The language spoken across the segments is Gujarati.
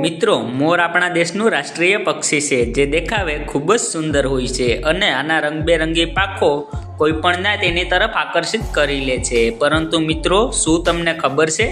મિત્રો, મોર આપણા દેશનું રાષ્ટ્રીય પક્ષી છે, જે દેખાવે ખૂબ જ સુંદર હોય છે અને આના રંગબેરંગી પાંખો કોઈ પણને તેની તરફ આકર્ષિત કરી લે છે. પરંતુ મિત્રો, શું તમને ખબર છે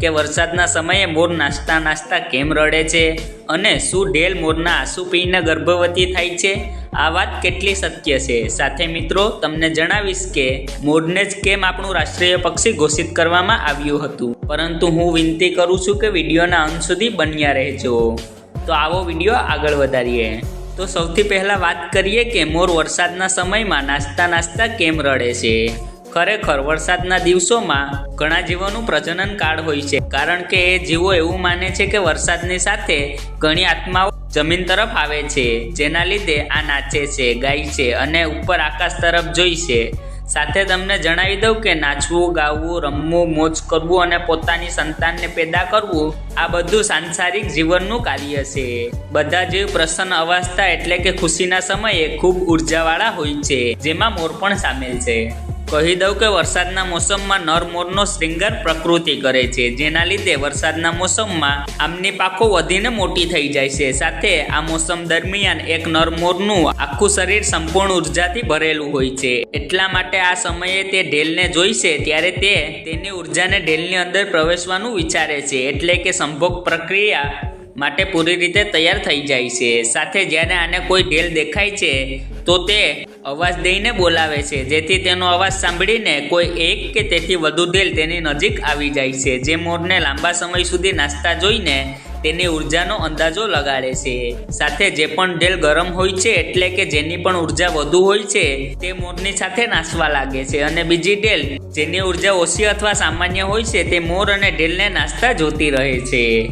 કે વરસાદના સમયે મોર નાસ્તા નાસ્તા કેમ રડે છે? અને શું ઢેલ મોરના આંસુ પીને ગર્ભવતી થાય છે? આ વાત કેટલી સત્ય છે? સાથે મિત્રો, તમને જણાવીશ કે મોરને જ કેમ આપણું રાષ્ટ્રીય પક્ષી ઘોષિત કરવામાં આવ્યું હતું. પરંતુ હું વિનંતી કરું છું કે વિડીયોના અંત સુધી બન્યા રહેજો. તો આવો વીડિયો આગળ વધારીએ. તો સૌથી પહેલાં વાત કરીએ કે મોર વરસાદના સમયમાં નાસ્તા નાસ્તા કેમ રડે છે? ખરેખર વરસાદના દિવસોમાં ઘણા જીવોનું પ્રજનન કાળ હોય છે. કારણ કે એ જીવો એવું માને છે કે વરસાદની સાથે ઘણી આત્માઓ જમીન તરફ આવે છે, જેના લીધે આ નાચે છે, ગાય છે અને ઉપર આકાશ તરફ જોઈ છે. સાથે તમને જણાવી દઉં કે નાચવું, ગાવું, રમવું, મોજ કરવું અને પોતાની સંતાનને પેદા કરવું, આ બધું સાંસારિક જીવનનું કાર્ય છે. બધા જીવ પ્રસન્ન અવસ્થા એટલે કે ખુશીના સમયે ખૂબ ઉર્જાવાળા હોય છે, જેમાં મોર પણ સામેલ છે. કહી દઉં કે વરસાદના મોસમમાં નર મોરનો પ્રકૃતિ કરે છે. જેના લીધે વરસાદના મોસમમાં આમની પાખો વધીને મોટી થઈ જાય છે. સાથે આ મોસમ દરમિયાન એક નર મોરનું આખું શરીર સંપૂર્ણ ઉર્જાથી ભરેલું હોય છે. એટલા માટે આ સમયે તે ઢેલને જોઈશે ત્યારે તે તેની ઉર્જાને ઢેલની અંદર પ્રવેશવાનું વિચારે છે, એટલે કે સંભોગ પ્રક્રિયા માટે પૂરી રીતે તૈયાર થઈ જાય છે. સાથે જ્યારે આને કોઈ ઢેલ દેખાય છે, તો તે અવાજ દઈને બોલાવે છે. જેથી તેનો અવાજ સાંભળીને કોઈ એક કે તેથી વધુ દિલ તેની નજીક આવી જાય છે. જે મોરને લાંબા સમય સુધી નાસ્તા જોઈને તેની ઉર્જાનો અંદાજો લગાડે છે. સાથે જે પણ ઢેલ ગરમ હોય છે એટલે કે જેની પણ ઊર્જા વધુ હોય છે, તે મોરની સાથે નાસવા લાગે છે. અને બીજી ડેલ જેની ઊર્જા ઓછી અથવા સામાન્ય હોય છે, તે મોર અને ડેલને નાસ્તા જોતી રહે છે.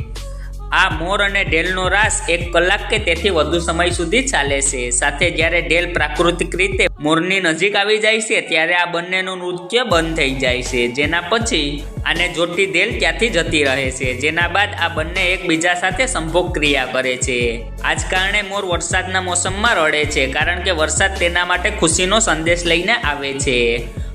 આ મોર અને ડેલનો રાસ એક કલાક કે તેથી વધુ સમય સુધી ચાલે છે. સાથે જ્યારે ડેલ પ્રાકૃતિક રીતે મોરની નજીક આવી જાય છે, ત્યારે આ બંનેનું નૃત્ય બંધ થઈ જાય છે. જેના પછી આને જોતી ડેલ ત્યાંથી જતી રહે છે. જેના બાદ આ બંને એકબીજા સાથે સંભોગ ક્રિયા કરે છે. આ જ કારણે મોર વરસાદના મોસમમાં રડે છે, કારણ કે વરસાદ તેના માટે ખુશીનો સંદેશ લઈને આવે છે.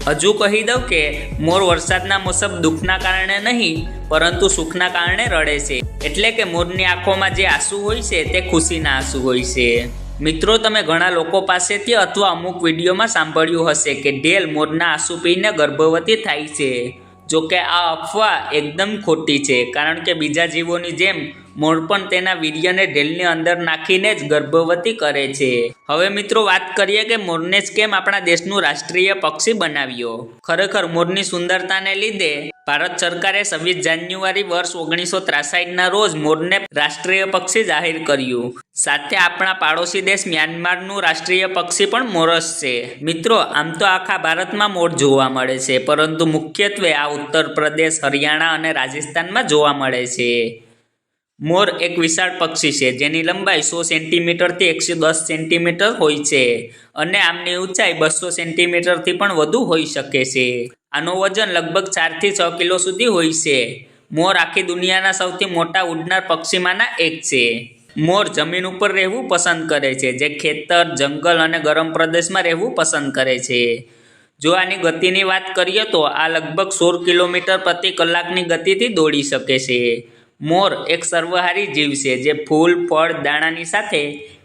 હજુ કહી દઉં કે મોર વરસાદના મોસમ દુઃખના કારણે નહીં, પરંતુ સુખના કારણે રડે છે. એટલે કે મોરની આંખોમાં જે આંસુ હોય છે, તે ખુશીના આંસુ હોય છે. મિત્રો, તમે ઘણા લોકો પાસેથી અથવા અમુક વિડીયોમાં સાંભળ્યું હશે કે ઢેલ મોરના આંસુ પીને ગર્ભવતી થાય છે. જોકે આ અફવા એકદમ ખોટી છે, કારણ કે બીજા જીવોની જેમ મોર પણ તેના વીર્યને ઢેલની અંદર નાખીને જ ગર્ભવતી કરે છે. હવે મિત્રો વાત કરીએ કે મોરને જ કેમ આપણા દેશનું રાષ્ટ્રીય પક્ષી બનાવ્યો? ખરેખર મોરની સુંદરતાને લીધે ભારત સરકારે છવ્વીસ જાન્યુઆરી વર્ષ ઓગણીસો ત્રાસાઠના રોજ મોરને રાષ્ટ્રીય પક્ષી જાહેર કર્યું. સાથે આપણા પાડોશી દેશ મ્યાનમારનું રાષ્ટ્રીય પક્ષી પણ મોરસ છે. મિત્રો, આમ તો આખા ભારતમાં મોર જોવા મળે છે, પરંતુ મુખ્યત્વે આ ઉત્તર પ્રદેશ, હરિયાણા અને રાજસ્થાનમાં જોવા મળે છે. મોર એક વિશાળ પક્ષી છે. જેની લંબાઈ સો સેન્ટીમીટરથી એકસો દસ સેન્ટીમીટર હોય છે અને આમની ઊંચાઈ બસો સેન્ટીમીટરથી પણ વધુ હોઈ શકે છે. આનું વજન લગભગ ચારથી છ કિલો સુધી હોય છે. મોર આખી દુનિયાના સૌથી મોટા ઉડનાર પક્ષીમાંના એક છે. મોર જમીન ઉપર રહેવું પસંદ કરે છે, જે ખેતર, જંગલ અને ગરમ પ્રદેશમાં રહેવું પસંદ કરે છે. જો આની ગતિની વાત કરીએ તો આ લગભગ સોળ કિલોમીટર પ્રતિ કલાકની ગતિથી દોડી શકે છે. મોર એક સર્વહારી જીવ છે જે ફૂલ, ફળ, દાણાની સાથે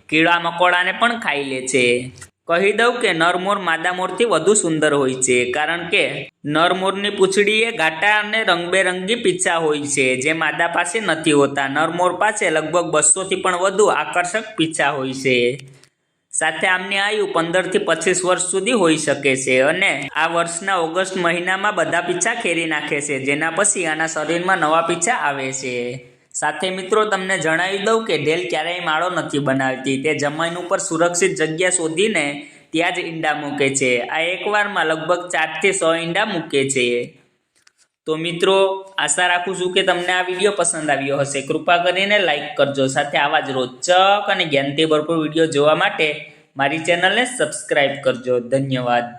કીડા મકોડાને પણ ખાઈ લે છે. કહી દઉં કે નરમોર માદા મોરથી વધુ સુંદર હોય છે, કારણ કે નરમોરની પૂંછડીએ ઘાટા અને રંગબેરંગી પીછા હોય છે, જે માદા પાસે નથી હોતા. નરમોર પાસે લગભગ બસોથી પણ વધુ આકર્ષક પીછા હોય છે. સાથે આમની આયુ પંદરથી પચીસ વર્ષ સુધી હોઈ શકે છે અને આ વર્ષના ઓગસ્ટ મહિનામાં બધા પીછા ખેરી નાખે છે. જેના પછી આના શરીરમાં નવા પીછા આવે છે. સાથે મિત્રો, તમને જણાવી દઉં કે ઢેલ ક્યારેય માળો નથી બનાવતી. તે જમીન ઉપર સુરક્ષિત જગ્યા શોધીને ત્યાં જ ઈંડા મૂકે છે. આ એકવારમાં લગભગ ચારથી સો ઈંડા મૂકે છે. તો મિત્રો, આશા રાખું છું કે તમને આ વીડિયો પસંદ આવ્યો હશે. કૃપા કરીને લાઇક કરજો. સાથે આવા જ રોચક અને જ્ઞાનથી ભરપૂર વીડિયો જોવા માટે મારી ચેનલને સબસ્ક્રાઈબ કરજો. ધન્યવાદ.